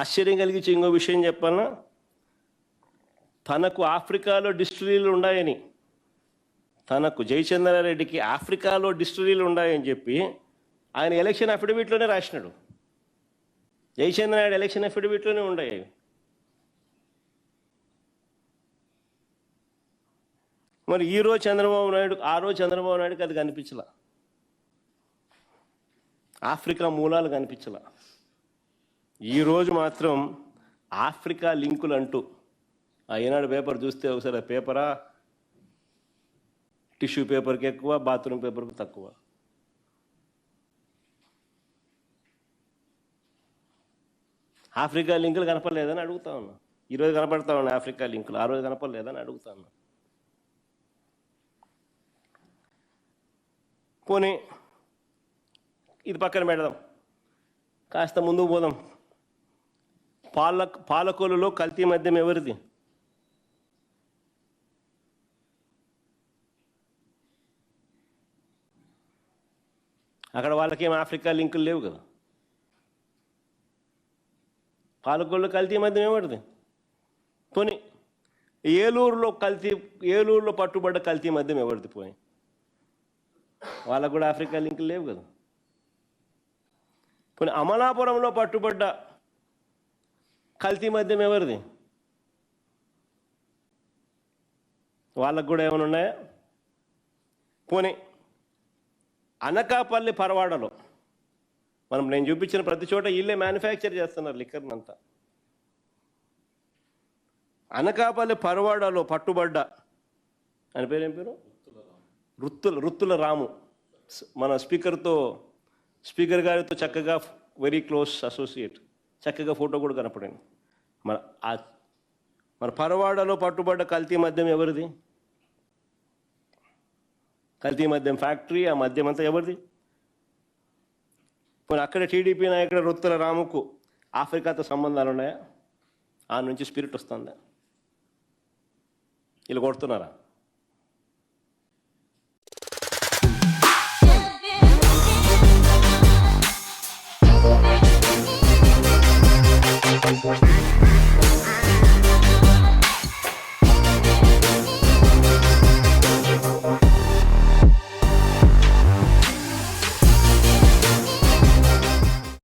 ఆశ్చర్యం కలిగించే ఇంకో విషయం చెప్పాలన్నా తనకు ఆఫ్రికాలో డిస్టిలీలు ఉన్నాయని తనకు జయచంద్రారెడ్డికి ఆఫ్రికాలో డిస్టిలీలు ఉన్నాయని చెప్పి ఆయన ఎలక్షన్ అఫిడవిట్లోనే రాసినాడు. జయచంద్రనాయుడు ఎలక్షన్ అఫిడవిట్లోనే ఉన్నాయి మరి ఈ రోజు చంద్రబాబు నాయుడు ఆ రోజు చంద్రబాబు నాయుడుకి అది కనిపించలా? ఆఫ్రికా మూలాలు కనిపించలా? ఈరోజు మాత్రం ఆఫ్రికా లింకులు అంటూ ఆ ఈనాడు పేపర్ చూస్తే ఒకసారి ఆ పేపరా? టిష్యూ పేపర్కి ఎక్కువ బాత్రూమ్ పేపర్కి తక్కువ. ఆఫ్రికా లింకులు కనపడలేదని అడుగుతా ఉన్నా. ఈరోజు కనపడతా ఉన్నా ఆఫ్రికా లింకులు ఆ రోజు కనపడలేదని అడుగుతా ఉన్నా. పోనీ ఇది పక్కన పెడదాం. కాస్త ముందుకు పోదాం. పాల పాలకొల్లులో కల్తీ మద్యం ఎవరిది? అక్కడ వాళ్ళకేం ఆఫ్రికా లింకులు లేవు కదా? పాలకొల్లు కల్తీ మద్యం ఎవరిది? పోనీ ఏలూరులో కల్తీ ఏలూరులో పట్టుబడ్డ కల్తీ మద్యం ఎవరిది పోయి వాళ్ళకు కూడా ఆఫ్రికా లింకులు లేవు కదా? పోనీ అమలాపురంలో పట్టుబడ్డ కల్తీ మద్యం ఎవరిది? వాళ్ళకు కూడా ఏమైనా ఉన్నాయా? పోనీ అనకాపల్లి పరవాడలో మనం నేను చూపించిన ప్రతి చోట వీళ్ళే మ్యానుఫ్యాక్చర్ చేస్తున్నారు లిక్కర్ని అంతా. అనకాపల్లి పరవాడలో పట్టుబడ్డ అని పేరు ఏం పేరు? రుత్తుల రుత్తుల రాము. మన స్పీకర్తో స్పీకర్ గారితో చక్కగా వెరీ క్లోజ్ అసోసియేట్ చక్కగా ఫోటో కూడా కనపడింది. మన ఆ మన పరవాడలో పట్టుబడ్డ కల్తీ మద్యం ఎవరిది? కల్తీ మద్యం ఫ్యాక్టరీ ఆ మద్యం అంతా ఎవరిది? పోనీ అక్కడ టీడీపీ నాయకుడు రొత్తుల రాముకు ఆఫ్రికాతో సంబంధాలు ఉన్నాయా? ఆ నుంచి స్పిరిట్ వస్తుందా? వీళ్ళు కొడుతున్నారా?